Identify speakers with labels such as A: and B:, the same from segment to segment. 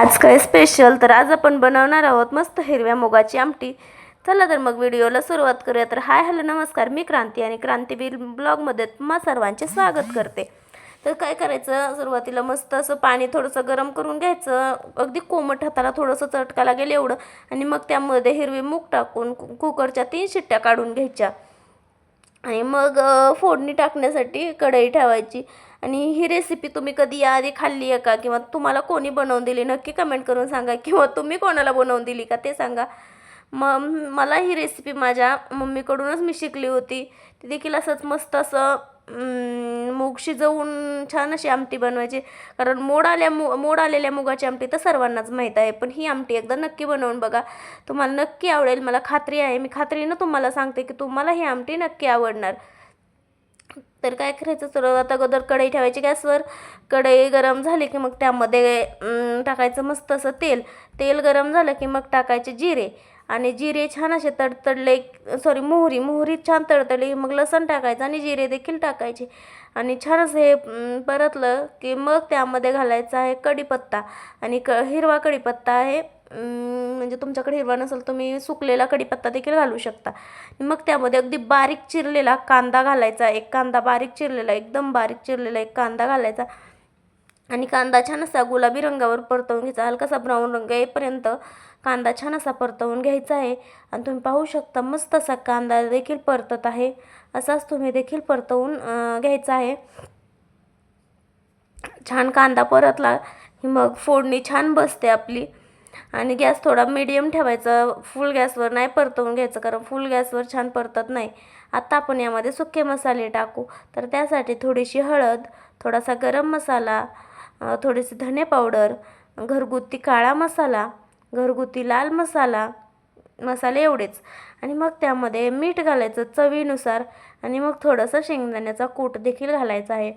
A: आज काय स्पेशल तर आज आपण बनवणार आहोत मस्त हिरव्या मुगाची आमटी. चला तर मग व्हिडिओला सुरुवात करूया. तर हाय हॅलो नमस्कार. मी क्रांती आणि क्रांतीवीर ब्लॉगमध्ये तुम्हा सर्वांचे स्वागत करते. तर काय करायचं? सुरुवातीला मस्त असं पाणी थोडंसं गरम करून घ्यायचं. अगदी कोमट हाताला थोडंसं चटका लागेल एवढं. आणि मग त्यामध्ये हिरवी मूग टाकून कु- कुकरच्या तीन शिट्ट्या काढून घ्यायच्या. आणि मग फोडणी टाकण्यासाठी कढई ठेवायची. आणि ही रेसिपी तुम्ही कधी याआधी खाल्ली आहे का? किंवा तुम्हाला कोणी बनवून दिली? नक्की कमेंट करून सांगा. किंवा तुम्ही कोणाला बनवून दिली का ते सांगा. मग मला ही रेसिपी माझ्या मम्मीकडूनच मी शिकली होती. ती देखील असंच मस्त असं मूग शिजवून छान अशी आमटी बनवायची. कारण मोड आल्या मु मोड आलेल्या मुगाची आमटी तर सर्वांनाच माहीत आहे. पण ही आमटी एकदा नक्की बनवून बघा. तुम्हाला नक्की आवडेल. मला खात्री आहे. मी खात्रीनं तुम्हाला सांगते की तुम्हाला ही आमटी नक्की आवडणार. तर काय करायचं? सर्वात अगोदर कढई ठेवायची. गॅसवर कढई गरम झाली की मग त्यामध्ये टाकायचं मस्त असं तेल. तेल गरम झालं की मग टाकायचे जिरे. आणि जिरे छान असे तडतडले सॉरी मोहरी. मोहरी छान तडतडली मग लसण टाकायचं आणि जिरे देखील टाकायचे. आणि छान असं हे परतलं की मग त्यामध्ये घालायचं आहे कढीपत्ता. आणि क हिरवा कढीपत्ता आहे. म्हणजे तुमच्याकडे हिरवा नसेल तुम्ही सुकलेला कढीपत्ता देखील घालू शकता. मग त्यामध्ये अगदी बारीक चिरलेला कांदा घालायचा एक कांदा बारीक चिरलेला एकदम बारीक चिरलेला एक कांदा घालायचा. आणि कांदा छान असा गुलाबी रंगावर परतवून घ्यायचा हलकासा ब्राऊन रंग येईपर्यंत कांदा छान असा परतवून घ्यायचा आहे. आणि तुम्ही पाहू शकता मस्त असा कांदा देखील परतत आहे. असाच तुम्ही देखील परतवून घ्यायचा आहे. छान कांदा परतला की मग फोडणी छान बसते आपली. आणि गॅस थोडा मिडियम ठेवायचा. फुल गॅसवर नाही परतवून घ्यायचं कारण फुल गॅसवर छान परतत नाही. आता आपण यामध्ये सुके मसाले टाकू. तर त्यासाठी थोडीशी हळद थोडासा गरम मसाला थोडीशी धने पावडर घरगुती काळा मसाला घरगुती लाल मसाला मसाले एवढेच. आणि मग त्यामध्ये मीठ घालायचं चवीनुसार. आणि मग थोडंसं शेंगदाण्याचा कूट देखील घालायचा आहे.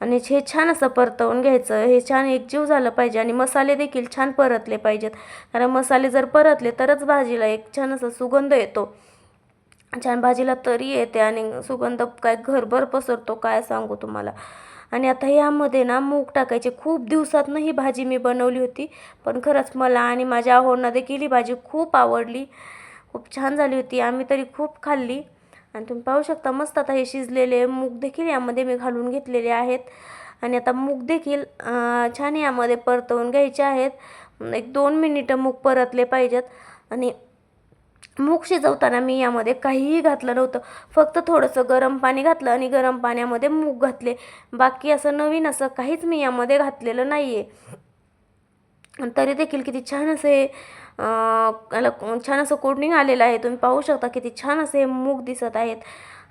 A: आणि हे छान असं परतवून घ्यायचं. हे छान एकजीव झालं पाहिजे आणि मसाले देखील छान परतले पाहिजेत. कारण मसाले जर परतले तरच भाजीला एक छान असा सुगंध येतो. छान भाजीला तरी येते आणि सुगंध काय घरभर पसरतो काय सांगू तुम्हाला. आणि आता यामध्ये ना मूग टाकायचे. खूप दिवसातनं ही भाजी मी बनवली होती. पण खरंच मला आणि माझ्या आहोंना देखील ही भाजी खूप आवडली. खूप छान झाली होती. आम्ही तरी खूप खाल्ली. आणि तुम्ही पाहू शकता मस्त आता हे शिजलेले मूग देखील यामध्ये मी घालून घेतलेले आहेत. आणि आता मूग देखील छान यामध्ये परतवून घ्यायचे आहेत. एक दोन मिनिटं मूग परतले पाहिजेत. आणि मूग शिजवताना मी यामध्ये काहीही घातलं नव्हतं. फक्त थोडंसं गरम पाणी घातलं आणि गरम पाण्यामध्ये मूग घातले. बाकी असं नवीन असं काहीच मी यामध्ये घातलेलं नाही आहे तरी देखील किती छान असे याला छान असं कोडनिंग आलेलं आहे. तुम्ही पाहू शकता किती छान असे मूग दिसत आहेत.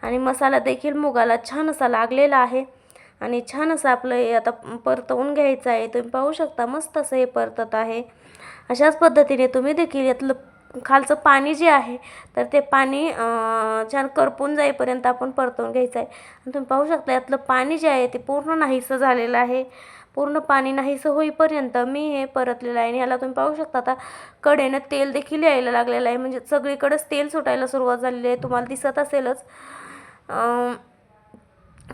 A: आणि मसाला देखील मुगाला छान असा लागलेला आहे. आणि छान असं आपलं हे आता परतवून घ्यायचं आहे. तुम्ही पाहू शकता मस्त असं हे परतत आहे. अशाच पद्धतीने तुम्ही देखील यातलं खालचं पाणी जे आहे तर ते पाणी छान करपून जाईपर्यंत आपण परतवून घ्यायचं आहे. आणि तुम्ही पाहू शकता यातलं पाणी जे आहे ते पूर्ण नाहीसं झालेलं आहे. पूर्ण पाणी नाहीसं होईपर्यंत मी हे परतलेलं आहे आणि याला तुम्ही पाहू शकता आता कडेनं तेल देखील यायला लागलेलं आहे. म्हणजे सगळीकडंच तेल सुटायला सुरुवात झालेली आहे. तुम्हाला दिसत असेलच.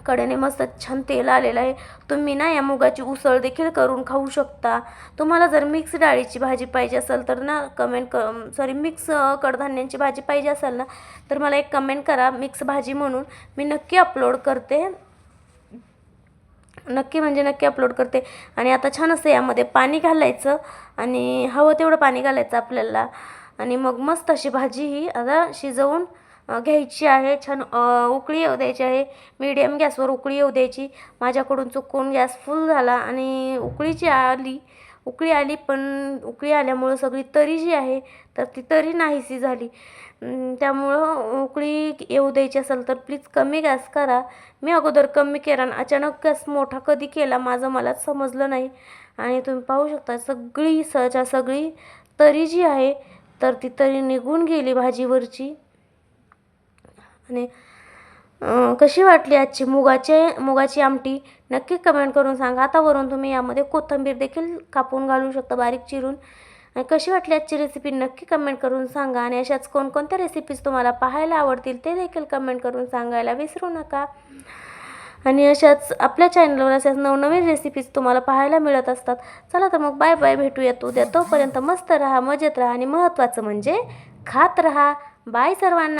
A: कडेने मस्त छान तेल आलेलं आहे. तुम्ही ना या मुगाची उसळ देखील करून खाऊ शकता. तुम्हाला जर मिक्स डाळीची भाजी पाहिजे असेल तर ना कमेंट क सॉरी मिक्स कडधान्यांची भाजी पाहिजे असेल ना तर मला एक कमेंट करा मिक्स भाजी म्हणून. मी नक्की अपलोड करते. नक्की म्हणजे नक्की अपलोड करते. आणि आता छान असं यामध्ये पाणी घालायचं आणि हवं तेवढं पाणी घालायचं आपल्याला. आणि मग मस्त अशी भाजी ही आता शिजवून घ्यायची आहे. छान उकळी येऊ द्यायची आहे. मीडियम गॅसवर उकळी येऊ द्यायची. माझ्याकडून चुकून गॅस फुल झाला आणि उकळीची आली. उकळी आली पण उकळी आल्यामुळं सगळी तरी जी आहे तर ती तरी नाहीशी झाली. त्यामुळं उकळी येऊ द्यायची असेल तर प्लीज कमी गॅस करा. मी अगोदर कमी केला आणि अचानक गॅस मोठा कधी केला माझं मलाच समजलं नाही. आणि तुम्ही पाहू शकता सगळी सहजा सगळी तरी जी आहे तर ती तरी निघून गेली भाजीवरची. आणि कशी वाटली आजची मुगाचे मुगाची आमटी? नक्की कमेंट करून सांगा. आता वरून तुम्ही यामध्ये कोथिंबीर देखील कापून घालू शकता बारीक चिरून. आणि कशी वाटली आजची रेसिपी नक्की कमेंट करून सांगा. आणि अशाच कोणकोणत्या रेसिपीज तुम्हाला पाहायला आवडतील ते देखील कमेंट करून सांगायला विसरू नका. आणि अशाच आपल्या चॅनलवर अशाच नवनवीन रेसिपीज तुम्हाला पाहायला मिळत असतात. चला तर मग बाय बाय भेटूयात उद्या. तोपर्यंत मस्त राहा मजेत राहा आणि महत्त्वाचं म्हणजे खात राहा. बाय सर्वांना.